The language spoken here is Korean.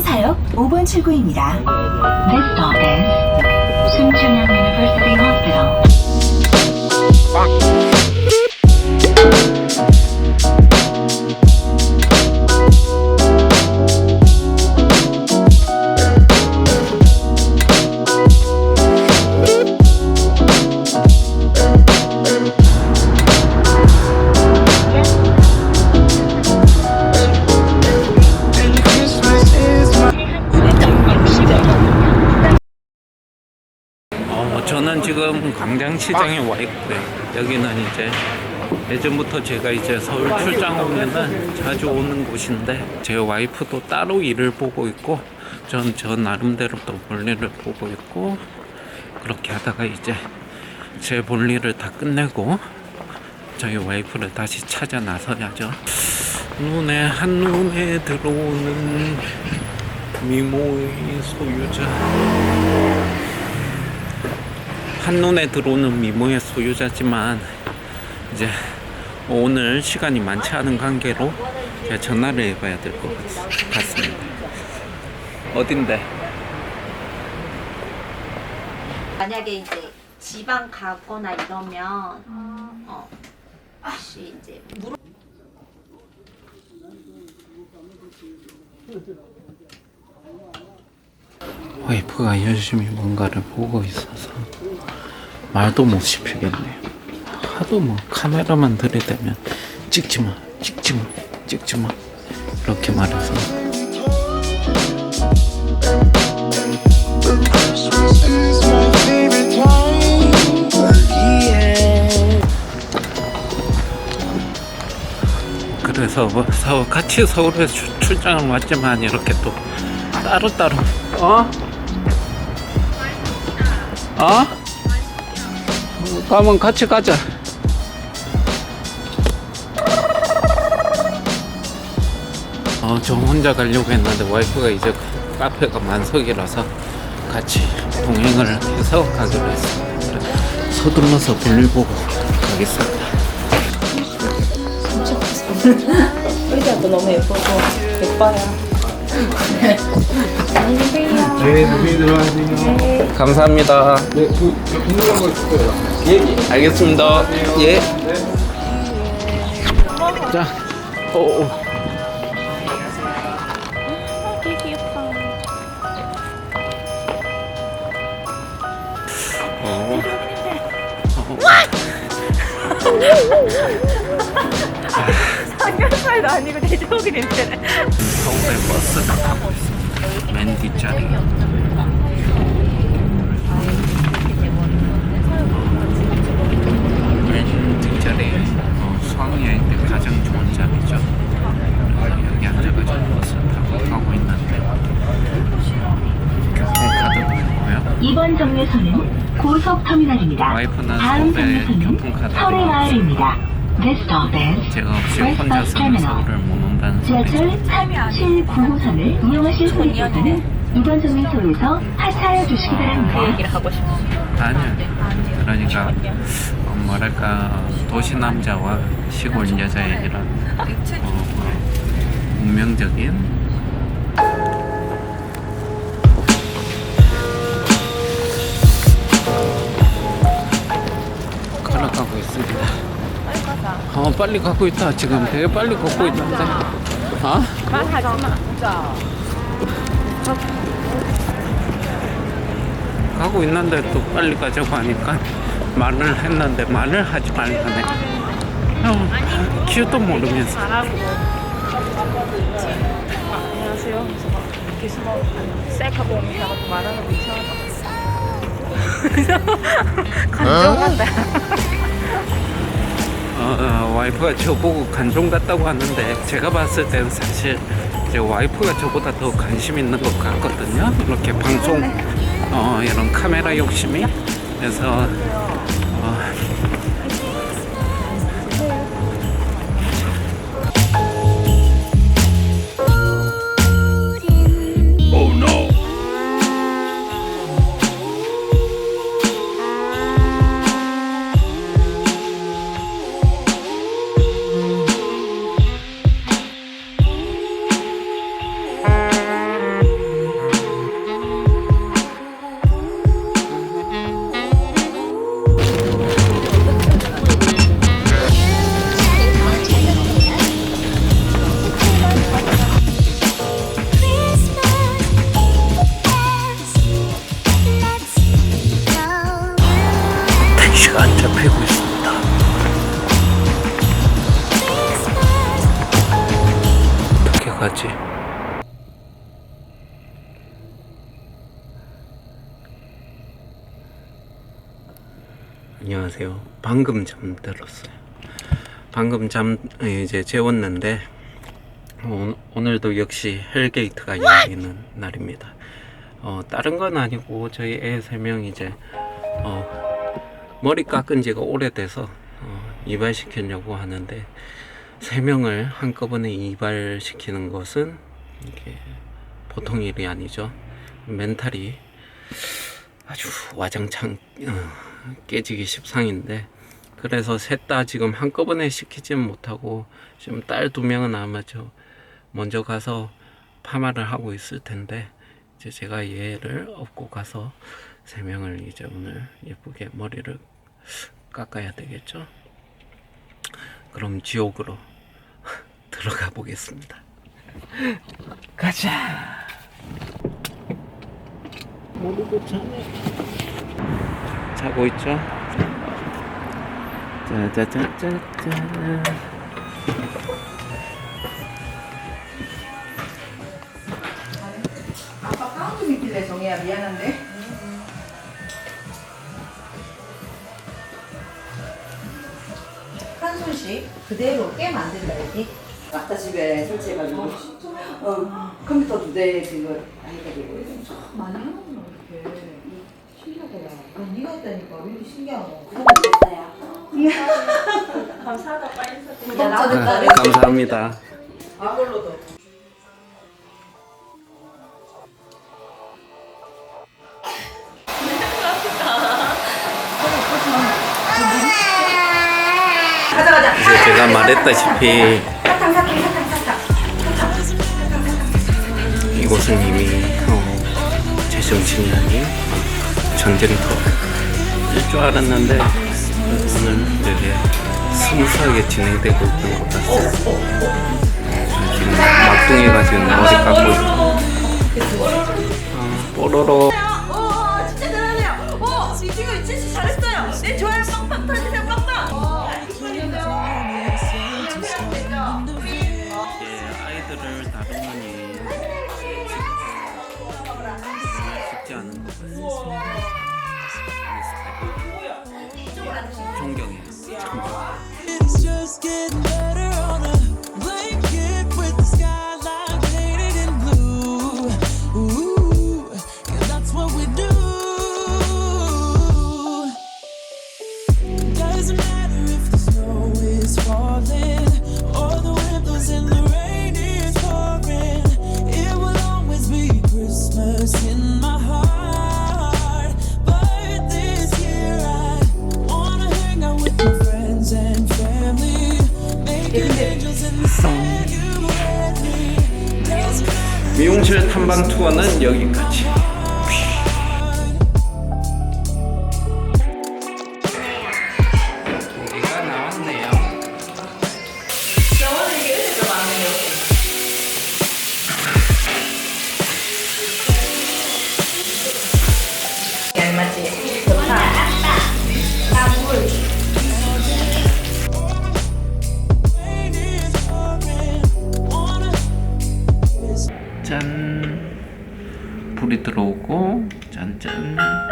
사역 5번 출구입니다. This stop is Suncheon University Hospital. 저는 지금 광장시장에 와 있고요. 여기는 이제 예전부터 제가 이제 서울 출장 오면은 자주 오는 곳인데 제 와이프도 따로 일을 보고 있고 전 저 나름대로 또 볼일을 보고 있고 그렇게 하다가 이제 제 볼일을 다 끝내고 저희 와이프를 다시 찾아 나서야죠. 눈에 한눈에 들어오는 미모의 소유자. 한눈에 들어오는 미모의 소유자지만 이제 오늘 시간이 많지 않은 관계로 제가 전화를 해봐야 될 것 같습니다. 어딘데? 만약에 이제 지방 가거나 이러면 어 혹시 이제 물어 와이프가 열심히 뭔가를 보고 있어서 말도 못 씹히겠네요. 하도 뭐 카메라만 들이대면 찍지 마, 찍지 마, 찍지 마 이렇게 말해서. 그래서 뭐 서, 같이 서울에 출- 출장을 왔지만 이렇게 또 따로따로 어? 어? 가면 같이 가자 어, 저 혼자 가려고 했는데 와이프가 이제 카페가 만석이라서 같이 동행을 해서 가기로 했습니다. 서둘러서 볼일 보고 가겠습니다. 의자도 너무 예쁘고 예뻐요. 감사합니다. 네, 그, 궁금한 거 거예요. 예, 알겠습니다. 예. 자, 오, 오. 어. 삼겹살도 아니고 돼지고기 냄새네. 서울에 버스를 타고 있습니다. 맨 뒷자리. 맨 뒷자리. 어, 수학여행 때 가장 좋은 자리죠. 그래서 여기 앉아가지고 버스를 타고 가고 있는데 교통 카드도 있고요. 이번 정류소는 고속터미널입니다. 와이프는 다음 서울에 정류소는. This stop is 제가 없이 West 혼자서는 Terminal. 서울을 못 온다는 지하철 소리죠. 3, 7, 9호선을 이용하실 분께서는 이번 정류소에서 하차하여 주시기 바랍니다. 얘기를 하고 싶어. 아니요. 그러니까 어, 뭐랄까 도시 남자와 시골 여자의 이런 어, 운명적인 걸어가고 있습니다. 빨리 가자. 어 빨리 가고 있다 지금 되게 빨리 걷고 있는데 어? 말하지 마. 진짜. 가고 있는데 또 빨리 가자고 하니까 말을 했는데 말을 하지 말라네. 어, 기도 모르면서. 잘하고. 안녕하세요. 이렇게 숨어 셀카고 오면서 말하는 거 이상하다. 감정 같다. 어, 어, 와이프가 저보고 간종 같다고 하는데 제가 봤을 때는 사실 제 와이프가 저보다 더 관심 있는 것 같거든요. 이렇게 방송 어, 이런 카메라 욕심이 그래서 어, 안녕하세요. 방금 잠들었어요. 방금 잠 이제 재웠는데 오, 오늘도 역시 헬게이트가 열리는 날입니다. 어, 다른 건 아니고 저희 애 세 명 이제 어, 머리 깎은 지가 오래돼서 어, 이발시키려고 하는데 세 명을 한꺼번에 이발시키는 것은 이게 보통 일이 아니죠. 멘탈이 아주 와장창 어, 깨지기 십상인데 그래서 셋 다 지금 한꺼번에 시키지는 못하고 지금 딸 두 명은 아마 저 먼저 가서 파마를 하고 있을 텐데 이제 제가 얘를 업고 가서 세 명을 이제 오늘 예쁘게 머리를 깎아야 되겠죠? 그럼 지옥으로 들어가 보겠습니다. 가자. 모르고 자네. 자고 있죠? 짜자자자자. 아빠 가운 좀 있길래 정혜야 미안한데? 한 손씩 그대로 깨 만들어야지 아까 집에 설치해가지고. 어, 컴퓨터 두 대 지금 해가지고. 많이 하는구나 이렇게 신기하다 야 아니 네가 했다니까. 왜 이렇게 신기하고 아, 감사합니다. 이걸로도. 가자 가자 이제 제가 말했다시피 사탕 사탕 사탕 사탕 이곳은 이미 어, 제 정신이 아닌 어, 전쟁터일 줄 알았는데 오늘 되게 스무스하게 진행되고 있는 것 같아요. 지금 막둥이가 지금 머리 깎고 있고 어, 뽀로로 쉽지 않은 것 같아요. 존경해요. 존경. 탐방 투어는 여기까지. 고기가 나왔네요. 얄맞지 좋다 Rain 들어오고 짠짠.